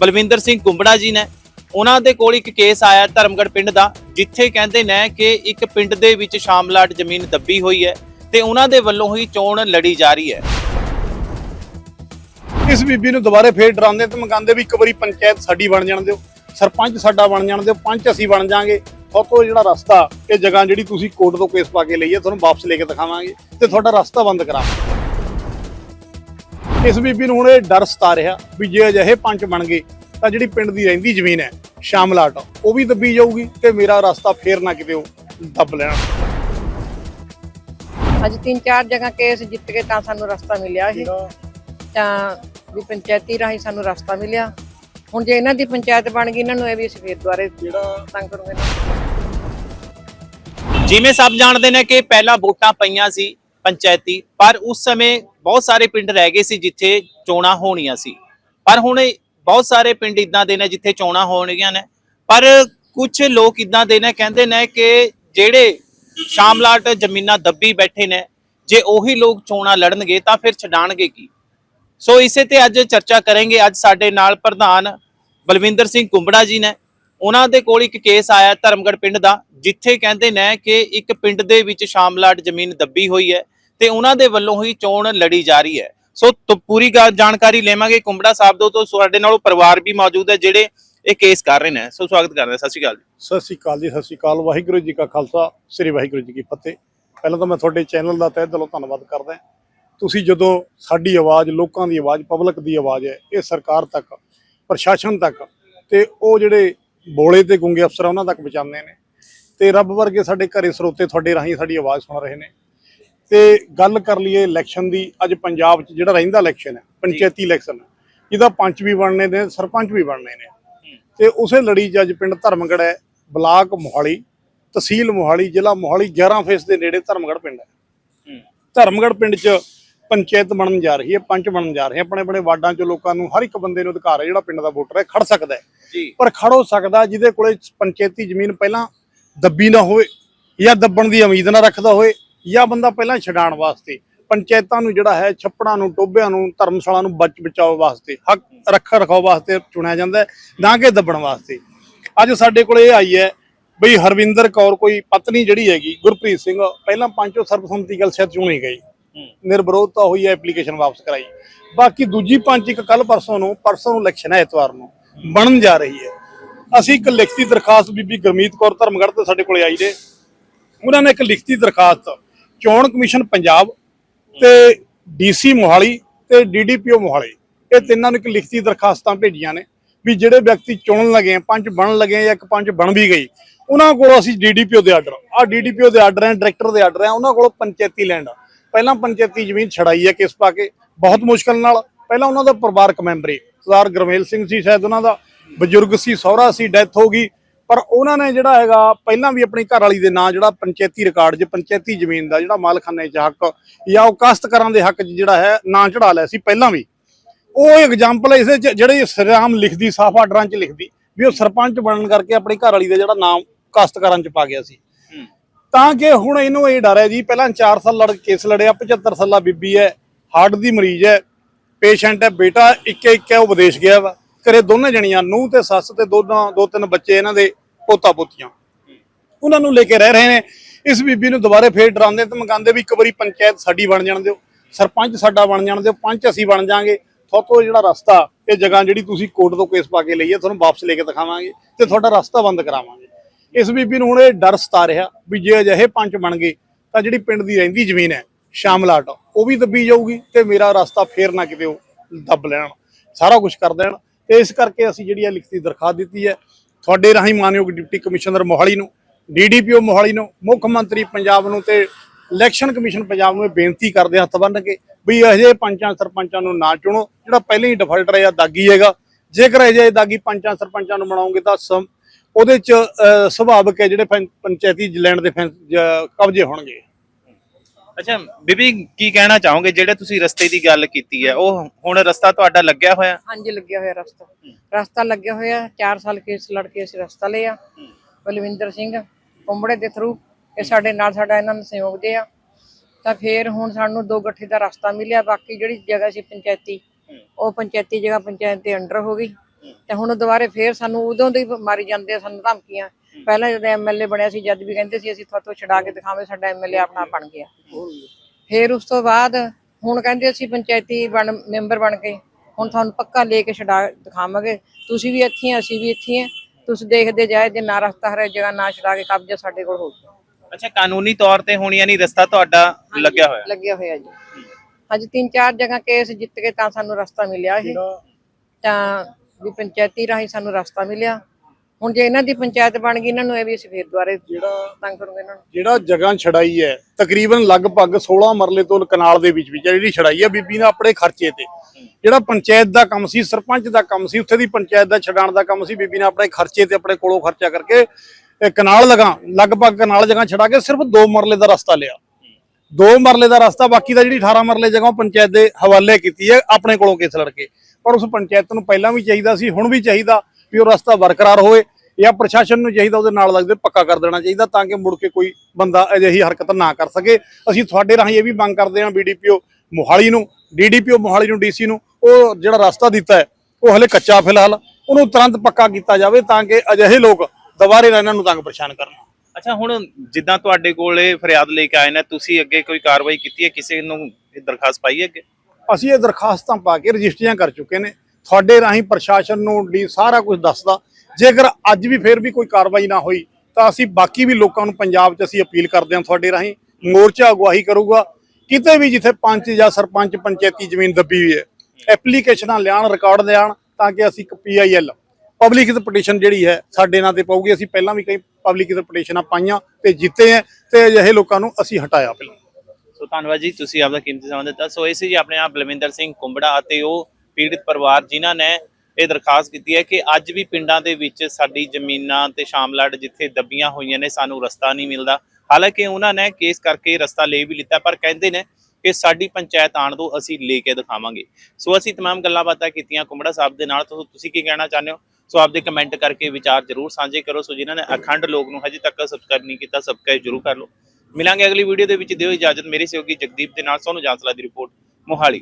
ਬਲਵਿੰਦਰ ਸਿੰਘ ਕੁੰਬੜਾ ਜੀ ਨੇ। ਉਹਨਾਂ ਦੇ ਕੋਲ ਇੱਕ ਕੇਸ ਆਇਆ ਧਰਮਗੜ ਪਿੰਡ ਦਾ, ਜਿੱਥੇ ਕਹਿੰਦੇ ਨੇ ਕਿ ਇੱਕ ਪਿੰਡ ਦੇ ਵਿੱਚ ਸ਼ਾਮਲਾਟ ਜ਼ਮੀਨ ਦੱਬੀ ਹੋਈ ਹੈ ਤੇ ਉਹਨਾਂ ਦੇ ਵੱਲੋਂ ਹੀ ਚੋਣ ਲੜੀ ਜਾ ਰਹੀ ਹੈ। ਇਸ ਬੀਬੀ ਨੂੰ ਦੁਬਾਰੇ ਫੇਰ ਡਰਾਉਂਦੇ ਤੇ ਮੰਗਾਉਂਦੇ ਵੀ ਇੱਕ ਵਾਰੀ ਪੰਚਾਇਤ ਸਾਡੀ ਬਣ ਜਾਣ ਦਿਓ, ਸਰਪੰਚ ਸਾਡਾ ਬਣ ਜਾਣ ਦਿਓ, ਪੰਚ ਅਸੀਂ ਬਣ ਜਾਾਂਗੇ। ਤੁਹਾਤੋਂ ਜਿਹੜਾ ਰਸਤਾ, ਇਹ ਜਗ੍ਹਾ ਜਿਹੜੀ ਤੁਸੀਂ ਕੋਰਟ ਤੋਂ ਕੇਸ ਪਾ ਕੇ ਲਈ ਹੈ, ਤੁਹਾਨੂੰ ਵਾਪਸ ਲੈ ਕੇ ਦਿਖਾਵਾਂਗੇ ਤੇ ਤੁਹਾਡਾ ਰਸਤਾ ਬੰਦ ਕਰਾਵਾਂਗੇ ਇਸ ਬੀਬੀ ਨੂੰ ਹੁਣ ਇਹ ਡਰ ਸਤਾ ਰਿਹਾ ਵੀ ਜੇ ਅਜਿਹੇ ਪੰਚ ਬਣ ਗਏ ਤਾਂ ਜਿਹੜੀ ਪਿੰਡ ਦੀ ਰਹਿੰਦੀ ਜ਼ਮੀਨ ਹੈ ਸ਼ਾਮਲਾਟ ਉਹ ਵੀ ਦੱਬੀ ਜਾਊਗੀ ਤੇ ਮੇਰਾ ਰਸਤਾ ਫੇਰ ਨਾ ਕਿਤੇ ਉਹ ਦੱਬ ਲੈਣਾ। ਅੱਜ ਤਿੰਨ ਚਾਰ ਜਗ੍ਹਾ ਕੇਸ ਜਿੱਤ ਕੇ ਤਾਂ ਸਾਨੂੰ ਰਸਤਾ ਮਿਲਿਆ ਸੀ ਤਾਂ ਵੀ ਪੰਚਾਇਤੀ ਰਾਹੀਂ ਸਾਨੂੰ ਰਸਤਾ ਮਿਲਿਆ। ਹੁਣ ਜੇ ਇਹਨਾਂ ਦੀ ਪੰਚਾਇਤ ਬਣ ਗਈ ਇਹਨਾਂ ਨੂੰ ਇਹ ਵੀ ਅਸੀਂ ਫੇਰ ਦੁਆਰੇ ਜਿਹੜਾ ਤੰਗ ਕਰੂਗੇ ਜਿਵੇਂ ਸਭ ਜਾਣਦੇ ਨੇ ਕਿ ਪਹਿਲਾਂ ਵੋਟਾਂ ਪਈਆਂ ਸੀ ਪੰਚਾਇਤੀ ਪਰ ਉਸ ਸਮੇਂ ਬਹੁਤ ਸਾਰੇ ਪਿੰਡ ਰਹਿ ਗਏ ਸੀ ਜਿੱਥੇ ਚੋਣਾਂ ਹੋਣੀਆਂ ਸੀ। ਪਰ ਹੁਣ ਬਹੁਤ ਸਾਰੇ ਪਿੰਡ ਇਦਾਂ ਦੇ ਨੇ ਜਿੱਥੇ ਚੋਣਾਂ ਹੋਣਗੀਆਂ ਨੇ। ਪਰ ਕੁਝ ਲੋਕ ਇਦਾਂ ਦੇ ਨੇ, ਕਹਿੰਦੇ ਨੇ ਕਿ ਜਿਹੜੇ ਸ਼ਾਮਲਾਟ ਜ਼ਮੀਨਾਂ ਦੱਬੀ ਬੈਠੇ ਨੇ, ਜੇ ਉਹੀ ਲੋਕ ਚੋਣਾਂ ਲੜਨਗੇ ਤਾਂ ਫਿਰ ਛਡਾਣਗੇ ਕੀ? ਸੋ ਇਸੇ ਤੇ ਅੱਜ ਚਰਚਾ ਕਰਾਂਗੇ। ਅੱਜ ਸਾਡੇ ਨਾਲ ਪ੍ਰਧਾਨ ਬਲਵਿੰਦਰ ਸਿੰਘ ਕੁੰਬੜਾ ਜੀ ਨੇ। ਉਹਨਾਂ ਦੇ ਕੋਲ ਇੱਕ ਕੇਸ ਆਇਆ ਧਰਮਗੜ ਪਿੰਡ ਦਾ, ਜਿੱਥੇ ਕਹਿੰਦੇ ਨੇ ਕਿ ਇੱਕ ਪਿੰਡ ਦੇ ਵਿੱਚ ਸ਼ਾਮਲਾਟ ਜ਼ਮੀਨ ਦੱਬੀ ਹੋਈ ਹੈ। ਤੇ ਉਹਨਾਂ ਦੇ ਵੱਲੋਂ ਹੀ ਚੋਣ ਲੜੀ ਜਾ ਰਹੀ ਹੈ। ਸੋ ਪੂਰੀ ਜਾਣਕਾਰੀ ਲੈਵਾਂਗੇ ਕੁੰਬੜਾ ਸਾਹਿਬ ਤੋਂ ਤੋਂ ਸਾਡੇ ਨਾਲ ਉਹ ਪਰਿਵਾਰ ਵੀ ਮੌਜੂਦ ਹੈ ਜਿਹੜੇ ਇਹ ਕੇਸ ਕਰ ਰਹੇ ਨੇ। ਸੋ ਸਵਾਗਤ ਕਰਦੇ ਸਤਿ ਸ਼੍ਰੀ ਅਕਾਲ ਜੀ। ਸਤਿ ਸ਼੍ਰੀ ਅਕਾਲ ਜੀ, ਸਤਿ ਸ਼੍ਰੀ ਅਕਾਲ। ਵਾਹਿਗੁਰੂ ਜੀ ਕਾ ਖਾਲਸਾ, ਸ੍ਰੀ ਵਾਹਿਗੁਰੂ ਜੀ ਕੀ ਫਤਿਹ। ਪਹਿਲਾਂ ਤਾਂ ਮੈਂ ਤੁਹਾਡੇ ਚੈਨਲ ਦਾ ਤਹਿ ਦਿਲੋਂ ਧੰਨਵਾਦ ਕਰਦਾ ਤੁਸੀਂ ਜਦੋਂ ਸਾਡੀ ਆਵਾਜ਼, ਲੋਕਾਂ ਦੀ ਆਵਾਜ਼, ਪਬਲਿਕ ਦੀ ਆਵਾਜ਼ ਹੈ, ਇਹ ਸਰਕਾਰ ਤੱਕ, ਪ੍ਰਸ਼ਾਸਨ ਤੱਕ, ਤੇ ਉਹ ਜਿਹੜੇ ਬੋਲੇ ਤੇ ਗੁੰਗੇ ਅਫਸਰ ਉਹਨਾਂ ਤੱਕ ਪਹੁੰਚਾਉਂਦੇ ਨੇ। ਤੇ ਰੱਬ ਵਰਗੇ ਸਾਡੇ ਘਰੇ ਸਰੋਤੇ ਤੁਹਾਡੇ ਰਾਹੀਂ ਸਾਡੀ ਆਵਾਜ਼ ਸੁਣ ਰਹੇ ਨੇ। ਤੇ ਗੱਲ ਕਰ ਲਈਏ ਇਲੈਕਸ਼ਨ ਦੀ ਅੱਜ ਪੰਜਾਬ 'ਚ ਜਿਹੜਾ ਰਹਿੰਦਾ ਇਲੈਕਸ਼ਨ ਹੈ ਪੰਚਾਇਤੀ ਇਲੈਕਸ਼ਨ ਜਿਹਦਾ ਪੰਚ ਵੀ ਬਣਨੇ ਨੇ ਸਰਪੰਚ ਵੀ ਬਣਨੇ ਨੇ। ਤੇ ਉਸੇ ਲੜੀ 'ਚ ਅੱਜ ਪਿੰਡ ਧਰਮਗੜ ਹੈ ਬਲਾਕ ਮੋਹਾਲੀ ਤਹਿਸੀਲ ਮੋਹਾਲੀ ਜ਼ਿਲ੍ਹਾ ਮੋਹਾਲੀ 11 ਫੇਸ ਦੇ ਨੇੜੇ ਧਰਮਗੜ ਪਿੰਡ ਹੈ। ਧਰਮਗੜ ਪਿੰਡ 'ਚ ਪੰਚਾਇਤ ਬਣਨ ਜਾ ਰਹੀ ਹੈ ਪੰਚ ਬਣਨ ਜਾ ਰਹੇ ਆਪਣੇ ਆਪਣੇ ਵਾਰਡਾਂ 'ਚ ਲੋਕਾਂ ਨੂੰ ਹਰ ਇੱਕ ਬੰਦੇ ਨੂੰ ਅਧਿਕਾਰ ਹੈ ਜਿਹੜਾ ਪਿੰਡ ਦਾ ਵੋਟਰ ਹੈ ਖੜ ਸਕਦਾ ਹੈ। ਪਰ ਖੜ ਹੋ ਸਕਦਾ ਜਿਹਦੇ ਕੋਲੇ ਪੰਚਾਇਤੀ ਜ਼ਮੀਨ ਪਹਿਲਾਂ ਦੱਬੀ ਨਾ ਹੋਵੇ ਜਾਂ ਦੱਬਣ ਦੀ ਉਮੀਦ ਨਾ ਰੱਖਦਾ ਹੋਵੇ ਜਾਂ ਬੰਦਾ ਪਹਿਲਾਂ ਛਡਾਣ ਵਾਸਤੇ ਪੰਚਾਇਤਾਂ ਨੂੰ ਜਿਹੜਾ ਹੈ ਛੱਪੜਾਂ ਨੂੰ ਟੋਬਿਆਂ ਨੂੰ ਧਰਮਸ਼ਾਲਾ ਨੂੰ ਬਚ ਬਚਾਓ ਵਾਸਤੇ ਹੱਕ ਰੱਖ ਰਖਾਓ ਵਾਸਤੇ ਚੁਣਿਆ ਜਾਂਦਾ ਨਾ ਕਿ ਦੱਬਣ ਵਾਸਤੇ। ਅੱਜ ਸਾਡੇ ਕੋਲ ਇਹ ਆਈ ਹੈ ਬਈ ਹਰਵਿੰਦਰ ਕੌਰ ਕੋਈ ਪਤਨੀ ਜਿਹੜੀ ਹੈਗੀ ਗੁਰਪ੍ਰੀਤ ਸਿੰਘ ਪਹਿਲਾਂ ਪੰਚੋ ਸਰਬਸੰਮਤੀ ਗੱਲ ਸ਼ਾਇਦ ਚੁਣੀ ਗਈ। ਨਿਰਵਿਰੋਧਤਾ ਹੋਈ ਹੈ ਐਪਲੀਕੇਸ਼ਨ ਵਾਪਸ ਕਰਾਈ। ਬਾਕੀ ਦੂਜੀ ਪੰਚ ਇੱਕ ਕੱਲ ਪਰਸੋਂ ਨੂੰ ਪਰਸੋਂ ਨੂੰ ਇਲੈਕਸ਼ਨ ਹੈ ਐਤਵਾਰ ਨੂੰ ਬਣਨ ਜਾ ਰਹੀ ਹੈ। ਅਸੀਂ ਇੱਕ ਲਿਖਤੀ ਦਰਖਾਸਤ ਬੀਬੀ ਗੁਰਮੀਤ ਕੌਰ ਧਰਮਗੜ੍ਹ ਤੋਂ ਸਾਡੇ ਕੋਲੇ ਆਈ ਨੇ। ਉਹਨਾਂ ਨੇ ਇੱਕ ਲਿਖਤੀ ਦਰਖਾਸਤ ਚੋਣ ਕਮਿਸ਼ਨ ਪੰਜਾਬ ਤੇ ਡੀਸੀ ਮੋਹਾਲੀ ਤੇ ਡੀਡੀਪੀਓ ਮੋਹਾਲੀ। ਇਹ ਤਿੰਨਾਂ ਨੂੰ ਇੱਕ ਲਿਖਤੀ ਦਰਖਾਸਤਾਂ ਭੇਜੀਆਂ ਨੇ ਵੀ ਜਿਹੜੇ ਵਿਅਕਤੀ ਚੁਣਨ ਲੱਗੇ ਆ ਪੰਚ ਬਣਨ ਲੱਗੇ ਜਾਂ ਇੱਕ ਪੰਜ ਬਣ ਵੀ ਗਈ, ਉਹਨਾਂ ਕੋਲ ਅਸੀਂ ਡੀਡੀਪੀਓ ਦੇ ਆਰਡਰ ਆ ਡੀਡੀਪੀਓ ਦੇ ਆਰਡਰ ਹੈ ਡਾਇਰੈਕਟਰ ਦੇ ਆਰਡਰ ਹੈ ਉਹਨਾਂ ਕੋਲ ਪੰਚਾਇਤੀ ਲੈਂਡ ਪਹਿਲਾਂ ਪੰਚਾਇਤੀ ਜ਼ਮੀਨ ਛੜਾਈ ਹੈ ਕਿਸ ਪਾ ਕੇ, ਬਹੁਤ ਮੁਸ਼ਕਲ ਨਾਲ। ਪਹਿਲਾਂ ਉਹਨਾਂ ਦਾ ਪਰਿਵਾਰਕ ਮੈਂਬਰੀ ਸਰਦਾਰ ਗਰਮੇਲ ਸਿੰਘ ਸੀ ਸ਼ਾਇਦ ਉਹਨਾਂ ਦਾ, ਬਜ਼ੁਰਗ ਸੀ, ਸਹੁਰਾ ਸੀ, ਡੈਥ ਹੋ ਗਈ ਪਰ ਉਹਨਾਂ ਨੇ ਜਿਹੜਾ ਹੈਗਾ ਪਹਿਲਾਂ ਵੀ ਆਪਣੀ ਘਰ ਵਾਲੀ ਦੇ ਨਾਂ ਜਿਹੜਾ ਪੰਚਾਇਤੀ ਰਿਕਾਰਡ 'ਚ ਪੰਚਾਇਤੀ ਜ਼ਮੀਨ ਦਾ ਜਿਹੜਾ ਮਾਲਖਾਨੇ 'ਚ ਹੱਕ ਜਾਂ ਉਹ ਕਾਸ਼ਤਕਾਰਾਂ ਦੇ ਹੱਕ 'ਚ ਜਿਹੜਾ ਹੈ ਨਾਂ ਚੜਾ ਲਿਆ ਸੀ ਪਹਿਲਾਂ ਵੀ। ਉਹ ਐਗਜ਼ਾਮਪਲ ਇਸੇ 'ਚ ਜਿਹੜੇ ਸਰਿਆਮ ਲਿਖਦੀ ਸਾਫ਼ ਆਰਡਰਾਂ 'ਚ ਲਿਖਦੀ ਵੀ ਉਹ ਸਰਪੰਚ ਬਣਨ ਕਰਕੇ ਆਪਣੀ ਘਰ ਵਾਲੀ ਦਾ ਜਿਹੜਾ ਨਾਮ ਕਾਸ਼ਤਕਾਰਾਂ 'ਚ ਪਾ ਗਿਆ ਸੀ। ਤਾਂ ਕਿ ਹੁਣ ਇਹਨੂੰ ਇਹ ਡਰ ਹੈ ਜੀ ਪਹਿਲਾਂ 4 ਸਾਲ ਲੜ ਕੇਸ ਲੜਿਆ 75 ਸਾਲਾ ਬੀਬੀ ਹੈ ਹਾਰਟ ਦੀ ਮਰੀਜ਼ ਹੈ ਪੇਸ਼ੈਂਟ ਹੈ ਬੇਟਾ ਇੱਕ ਇੱਕ ਹੈ ਉਹ ਵਿਦੇਸ਼ ਗਿਆ ਵਾ। ਘਰੇ ਦੋਨੇ ਜਣੀਆਂ ਨੂੰਹ ਤੇ ਸੱਸ ਤੇ ਦੋਨਾਂ ਦੋ ਤਿੰਨ ਬੱਚੇ ਇਹਨਾਂ ਦੇ ਪੋਤਾ ਪੋਤੀਆਂ ਉਹਨਾਂ ਨੂੰ ਲੈ ਕੇ ਰਹਿ ਰਹੇ ਨੇ। ਇਸ ਬੀਬੀ ਨੂੰ ਦੁਬਾਰੇ ਫੇਰ ਡਰਾਉਂਦੇ ਤੇ ਮੰਗਾਉਂਦੇ ਵੀ ਇੱਕ ਵਾਰੀ ਪੰਚਾਇਤ ਸਾਡੀ ਬਣ ਜਾਣ ਦਿਓ। ਸਰਪੰਚ ਸਾਡਾ ਬਣ ਜਾਣ ਦਿਓ। ਪੰਚ ਅਸੀਂ ਬਣ ਜਾਾਂਗੇ। ਤੁਹਾਤੋਂ ਜਿਹੜਾ ਰਸਤਾ, ਇਹ ਜਗ੍ਹਾ ਜਿਹੜੀ ਤੁਸੀਂ ਕੋਰਟ ਤੋਂ ਕੇਸ ਪਾ ਕੇ ਲਈ ਹੈ ਤੁਹਾਨੂੰ ਵਾਪਸ ਲੈ ਕੇ ਦਿਖਾਵਾਂਗੇ ਤੇ ਤੁਹਾਡਾ ਰਸਤਾ ਬੰਦ ਕਰਾਵਾਂਗੇ। ਇਸ ਬੀਬੀ ਨੂੰ ਹੁਣ ਇਹ ਡਰ ਸਤਾ ਰਿਹਾ ਵੀ ਜੇ ਅਜਿਹੇ ਪੰਚ ਬਣ ਗਏ, ਤਾਂ ਜਿਹੜੀ ਪਿੰਡ ਦੀ ਰਹਿੰਦੀ ਜ਼ਮੀਨ ਹੈ ਸ਼ਾਮਲਾਟ ਉਹ ਵੀ ਦੱਬੀ ਜਾਊਗੀ ਤੇ ਮੇਰਾ ਰਸਤਾ ਫੇਰ ਨਾ ਕਿਤੇ ਉਹ ਦੱਬ ਲੈਣ। ਸਾਰਾ ਕੁਝ ਕਰ ਦੇਣ। ਤੇ ਇਸ ਕਰਕੇ ਅਸੀਂ ਜਿਹੜੀ ਇਹ ਲਿਖਤੀ ਦਰਖਾਸਤ ਦਿੱਤੀ ਹੈ ਤੁਹਾਡੇ ਰਾਹੀਂ ਮਾਨਯੋਗ ਡਿਪਟੀ ਕਮਿਸ਼ਨਰ ਮੋਹਾਲੀ ਨੂੰ, ਡੀਡੀਪੀਓ ਮੋਹਾਲੀ ਨੂੰ, ਮੁੱਖ ਮੰਤਰੀ ਪੰਜਾਬ ਨੂੰ ਤੇ ਇਲੈਕਸ਼ਨ ਕਮਿਸ਼ਨ ਪੰਜਾਬ ਨੂੰ ਇਹ ਬੇਨਤੀ ਕਰਦੇ ਹੱਥ ਬੰਨ੍ਹ ਕੇ ਵੀ ਇਹੋ ਜਿਹੇ ਪੰਚਾਂ ਸਰਪੰਚਾਂ ਨੂੰ ਨਾ ਚੁਣੋ, ਜਿਹੜਾ ਪਹਿਲਾਂ ਹੀ ਡਿਫਾਲਟਰ ਹੈ ਜਾਂ ਦਾਗੀ ਹੈਗਾ। ਜੇਕਰ ਇਹੋ ਜਿਹੇ ਦਾਗੀ ਪੰਚਾਂ ਸਰਪੰਚਾਂ ਨੂੰ ਬਣਾਓਗੇ ਤਾਂ ਉਹਦੇ ਚ ਸੁਭਾਵਿਕ ਹੈ ਜਿਹੜੇ ਪੰਚਾਇਤੀ ਲੈਂਡ ਦੇ ਫੈਂਸ ਕਬਜ਼ੇ ਹੋਣਗੇ। ਅੱਛਾ, ਬੀਬੀ, ਕੀ ਕਹਿਣਾ ਚਾਹੋਗੇ? ਜਿਹੜੇ ਤੁਸੀਂ ਰਸਤੇ ਦੀ ਗੱਲ ਕੀਤੀ ਹੈ, ਉਹ ਹੁਣ ਰਸਤਾ ਤੁਹਾਡਾ ਲੱਗਿਆ ਹੋਇਆ? ਹਾਂਜੀ, ਲੱਗਿਆ ਹੋਇਆ ਰਸਤਾ। ਰਸਤਾ ਲੱਗਿਆ ਹੋਇਆ 4 ਸਾਲ ਕੇਸ ਲੜ ਕੇ ਅਸੀਂ ਰਸਤਾ ਲਿਆ। ਬਲਵਿੰਦਰ ਸਿੰਘ ਕੁੰਬੜੇ ਦੇ ਥਰੂ ਇਹ ਸਾਡੇ ਨਾਲ ਸਾਡਾ ਇਹਨਾਂ ਨੂੰ ਸਹਿਯੋਗ ਦੇ ਆ ਤਾਂ ਫੇਰ ਹੁਣ ਸਾਨੂੰ ਦੋ ਗੱਠੇ ਦਾ ਰਸਤਾ ਮਿਲਿਆ, ਬਾਕੀ ਜਿਹੜੀ ਜਗ੍ਹਾ ਸੀ ਪੰਚਾਇਤੀ, ਉਹ ਪੰਚਾਇਤੀ ਜਗ੍ਹਾ ਪੰਚਾਇਤ ਦੇ ਅੰਡਰ ਹੋ ਗਈ। ਤੇ ਹੁਣ ਦੁਬਾਰੇ ਫੇਰ ਸਾਨੂੰ ਉਦੋਂ ਦੇ ਮਾਰੀ ਜਾਂਦੇ ਆ ਸਾਨੂੰ ਧਮਕੀਆਂ। ਪਹਿਲਾਂ ਜਦੋਂ ਐਮਐਲਏ ਬਣਿਆ ਸੀ ਜਦ ਵੀ ਕਹਿੰਦੇ ਸੀ ਅਸੀਂ ਤੁਹਾਤੋਂ ਛਡਾ ਕੇ ਦਿਖਾਵੇਂ ਸਾਡਾ ਐਮਐਲਏ ਆਪਣਾ ਬਣ ਗਿਆ। ਫੇਰ ਉਸ ਤੋਂ ਬਾਅਦ ਹੁਣ ਕਹਿੰਦੇ ਅਸੀਂ ਪੰਚਾਇਤੀ ਬਣ ਮੈਂਬਰ ਬਣ ਕੇ ਹੁਣ ਤੁਹਾਨੂੰ ਪੱਕਾ ਲੈ ਕੇ ਛਡਾ ਦਿਖਾਵਾਂਗੇ। ਤੁਸੀਂ ਵੀ ਇੱਥੇ ਆ ਅਸੀਂ ਵੀ ਇੱਥੇ ਆ। ਤੁਸੀਂ ਦੇਖਦੇ ਜਾਏ ਜੇ ਨਾ ਰਸਤਾ ਹਰੇ ਜਗ੍ਹਾ ਨਾ ਛਡਾ ਕੇ ਕਬਜ਼ਾ ਸਾਡੇ ਕੋਲ ਹੋਊਗਾ ਅੱਛਾ ਕਾਨੂੰਨੀ ਤੌਰ ਤੇ ਹੁਣ ਯਾਨੀ ਰਸਤਾ ਤੁਹਾਡਾ ਲੱਗਿਆ ਹੋਇਆ। ਲੱਗਿਆ ਹੋਇਆ ਜੀ। ਅੱਜ ਤਿੰਨ ਚਾਰ ਜਗ੍ਹਾ ਕੇਸ ਜਿੱਤ ਕੇ ਤਾਂ ਸਾਨੂੰ ਰਸਤਾ ਮਿਲਿਆ ਇਹ। ਤਾਂ ਵੀ ਪੰਚਾਇਤੀ ਰਾਹੀਂ ਸਾਨੂੰ ਰਸਤਾ ਮਿਲਿਆ। ਹੁਣ ਜੇ ਇਹਨਾਂ ਦੀ ਪੰਚਾਇਤ ਬਣ ਗਈ ਇਹਨਾਂ ਨੂੰ ਇਹ ਵੀ ਅਸੀਂ ਫੇਰ ਦੁਬਾਰੇ ਜਿਹੜਾ ਤੰਗ ਕਰੂਗੇ ਇਹਨਾਂ ਨੂੰ। ਜਿਹੜਾ ਜਗ੍ਹਾ ਛੜਾਈ ਹੈ ਤਕਰੀਬਨ ਲਗਭਗ 16 ਮਰਲੇ ਤੋਂ ਕਨਾਲ ਦੇ ਵਿੱਚ ਵਿੱਚ ਹੈ ਜਿਹੜੀ ਛੜਾਈ ਹੈ ਬੀਬੀ ਨੇ ਆਪਣੇ ਖਰਚੇ ਤੇ। ਜਿਹੜਾ ਪੰਚਾਇਤ ਦਾ ਕੰਮ ਸੀ ਸਰਪੰਚ ਦਾ ਕੰਮ ਸੀ ਉੱਥੇ ਦੀ ਪੰਚਾਇਤ ਦਾ ਛਡਾਣ ਦਾ ਕੰਮ ਸੀ ਬੀਬੀ ਨੇ ਆਪਣੇ ਖਰਚੇ ਤੇ ਆਪਣੇ ਕੋਲੋਂ ਖਰਚਾ ਕਰਕੇ ਇਹ ਕਨਾਲ ਲਗਾ ਲਗਭਗ ਕਨਾਲ ਜਗ੍ਹਾ ਛੜਾ ਕੇ ਸਿਰਫ 2 ਮਰਲੇ ਦਾ ਰਸਤਾ ਲਿਆ। 2 ਮਰਲੇ ਦਾ ਰਸਤਾ ਬਾਕੀ ਦਾ ਜਿਹੜੀ 18 ਮਰਲੇ ਜਗ੍ਹਾ ਪੰਚਾਇਤ ਦੇ ਹਵਾਲੇ ਕੀਤੀ ਹੈ ਆਪਣੇ ਕੋਲੋਂ ਕੇਸ ਲੜ ਕੇ ਪਰ ਉਸ ਪੰਚਾਇਤ ਨੂੰ ਪਹਿਲਾਂ ਵੀ ਚਾਹੀਦਾ ਸੀ ਹੁਣ ਵੀ ਚਾਹੀਦਾ। ਵੀ ਉਹ ਰਸਤਾ ਬਰਕਰਾਰ ਹੋਵੇ ਜਾਂ ਪ੍ਰਸ਼ਾਸਨ ਨੂੰ ਚਾਹੀਦਾ ਉਹਦੇ ਨਾਲ ਲੱਗਦੇ ਪੱਕਾ ਕਰ ਦੇਣਾ ਚਾਹੀਦਾ ਤਾਂ ਕਿ ਮੁੜ ਕੇ ਕੋਈ ਬੰਦਾ ਅਜਿਹੀ ਹਰਕਤ ਨਾ ਕਰ ਸਕੇ। ਅਸੀਂ ਤੁਹਾਡੇ ਰਾਹੀਂ ਇਹ ਵੀ ਮੰਗ ਕਰਦੇ ਹਾਂ ਬੀਡੀਪੀਓ ਮੋਹਾਲੀ ਨੂੰ ਡੀਡੀਪੀਓ ਮੋਹਾਲੀ ਨੂੰ ਡੀਸੀ ਨੂੰ ਉਹ ਜਿਹੜਾ ਰਸਤਾ ਦਿੱਤਾ ਹੈ ਉਹ ਹਲੇ ਕੱਚਾ ਫਿਲਹਾਲ ਉਹਨੂੰ ਤੁਰੰਤ ਪੱਕਾ ਕੀਤਾ ਜਾਵੇ ਤਾਂ ਕਿ ਅਜਿਹੇ ਲੋਕ ਦੁਬਾਰੇ ਨਾ ਇਹਨਾਂ ਨੂੰ ਤੰਗ ਪਰੇਸ਼ਾਨ ਕਰਨ। ਅੱਛਾ ਹੁਣ ਜਿੱਦਾਂ ਤੁਹਾਡੇ ਕੋਲ ਇਹ ਫਰਿਆਦ ਲੈ ਕੇ ਆਏ ਨੇ ਤੁਸੀਂ ਅੱਗੇ ਕੋਈ ਕਾਰਵਾਈ ਕੀਤੀ ਹੈ? ਕਿਸੇ ਨੂੰ ਇਹ ਦਰਖਾਸਤ ਪਾਈ ਹੈ ਅੱਗੇ? ਅਸੀਂ ਇਹ ਦਰਖਾਸਤਾਂ ਪਾ ਕੇ ਰਜਿਸਟਰੀਆਂ ਕਰ ਚੁੱਕੇ ਨੇ। ਤੁਹਾਡੇ ਰਾਹੀਂ ਪ੍ਰਸ਼ਾਸਨ ਨੂੰ ਡੀ ਸਾਰਾ ਕੁਝ ਦੱਸਦਾ। ਜੇਕਰ ਅੱਜ ਵੀ ਫੇਰ ਵੀ ਕੋਈ ਕਾਰਵਾਈ ਨਾ ਹੋਈ, ਤਾਂ ਅਸੀਂ ਬਾਕੀ ਵੀ ਲੋਕਾਂ ਨੂੰ ਪੰਜਾਬ 'ਚ ਅਸੀਂ ਅਪੀਲ ਕਰਦੇ ਹਾਂ ਤੁਹਾਡੇ ਰਾਹੀਂ ਮੋਰਚਾ ਅਗਵਾਈ ਕਰੂਗਾ। ਕਿਤੇ ਵੀ ਜਿੱਥੇ ਪੰਚ ਜਾਂ ਸਰਪੰਚ ਪੰਚਾਇਤੀ ਜ਼ਮੀਨ ਦੱਬੀ ਹੋਈ ਹੈ, ਐਪਲੀਕੇਸ਼ਨਾਂ ਲਿਆਣ ਰਿਕਾਰਡ ਲਿਆਣ ਤਾਂ ਕਿ ਅਸੀਂ ਇੱਕ ਪੀਆਈਐਲ ਪਬਲਿਕ ਪਟੀਸ਼ਨ ਜਿਹੜੀ ਹੈ ਸਾਡੇ ਨਾਂ ਤੇ ਪਾਉਗੀ ਅਸੀਂ ਪਹਿਲਾਂ ਵੀ ਕਈ ਪਬਲਿਕ ਪਟੀਸ਼ਨਾਂ ਪਾਈਆਂ ਤੇ ਜਿੱਤੇ ਹੈ ਤੇ ਅਜਿਹੇ ਲੋਕਾਂ ਨੂੰ ਅਸੀਂ ਹਟਾਇਆ ਪਹਿਲਾਂ। ਸੋ ਧੰਨਵਾਦ ਜੀ, ਤੁਸੀਂ ਆਪਦਾ ਕੀਮਤੀ ਸਮਾਂ ਦਿੱਤਾ। ਸੋ ਇਸੇ ਜੀ ਆਪਣੇ ਆਪ ਬਲਵਿੰਦਰ ਸਿੰਘ ਕੁੰਬੜਾ ਅਤੇ ਉਹ ਪੀੜਿਤ ਪਰਿਵਾਰ ਜਿਨ੍ਹਾਂ ਨੇ ਇਹ ਦਰਖਾਸਤ ਕੀਤੀ ਹੈ ਕਿ ਅੱਜ ਵੀ ਪਿੰਡਾਂ ਦੇ ਵਿੱਚ ਸਾਡੀ ਜ਼ਮੀਨਾਂ ਤੇ ਸ਼ਾਮਲਾਟ ਜਿੱਥੇ ਦੱਬੀਆਂ ਹੋਈਆਂ ਨੇ ਸਾਨੂੰ ਰਸਤਾ ਨਹੀਂ ਮਿਲਦਾ ਹਾਲਾਂਕਿ ਉਹਨਾਂ ਨੇ ਕੇਸ ਕਰਕੇ ਰਸਤਾ ਲੈ ਵੀ ਲਿੱਤਾ ਪਰ ਕਹਿੰਦੇ ਨੇ ਕਿ ਸਾਡੀ ਪੰਚਾਇਤ ਆਣ ਤੋਂ ਅਸੀਂ ਲੈ ਕੇ ਦਿਖਾਵਾਂਗੇ ਸੋ ਅਸੀਂ तमाम ਗੱਲਾਂ ਬਾਤਾਂ ਕੀਤੀਆਂ ਕੁੰਬੜਾ ਸਾਹਿਬ ਦੇ ਨਾਲ ਤੋਂ ਤੁਸੀਂ ਕੀ ਕਹਿਣਾ ਚਾਹੁੰਦੇ ਹੋ ਸੋ ਆਪਦੇ ਕਮੈਂਟ ਕਰਕੇ ਵਿਚਾਰ ਜ਼ਰੂਰ ਸਾਂਝੇ ਕਰੋ ਸੋ ਜਿਨ੍ਹਾਂ ਨੇ ਅਖੰਡ ਲੋਕ ਨੂੰ ਹਜੇ ਤੱਕ ਸਬਸਕ੍ਰਾਈਬ ਨਹੀਂ ਕੀਤਾ ਸਬਸਕ੍ਰਾਈਬ ਜ਼ਰੂਰ ਕਰ ਲਓ ਮਿਲਾਂਗੇ ਅਗਲੀ ਵੀਡੀਓ ਦੇ ਵਿੱਚ ਦਿਓ ਇਜਾਜ਼ਤ ਮੇਰੇ ਸਹਿਯੋਗੀ ਜਗਦੀਪ ਦੇ ਨਾਲ ਸੋਨੂੰ ਜਾਂਸਲਾ ਦੀ ਰਿਪੋਰਟ ਮੋਹਾਲੀ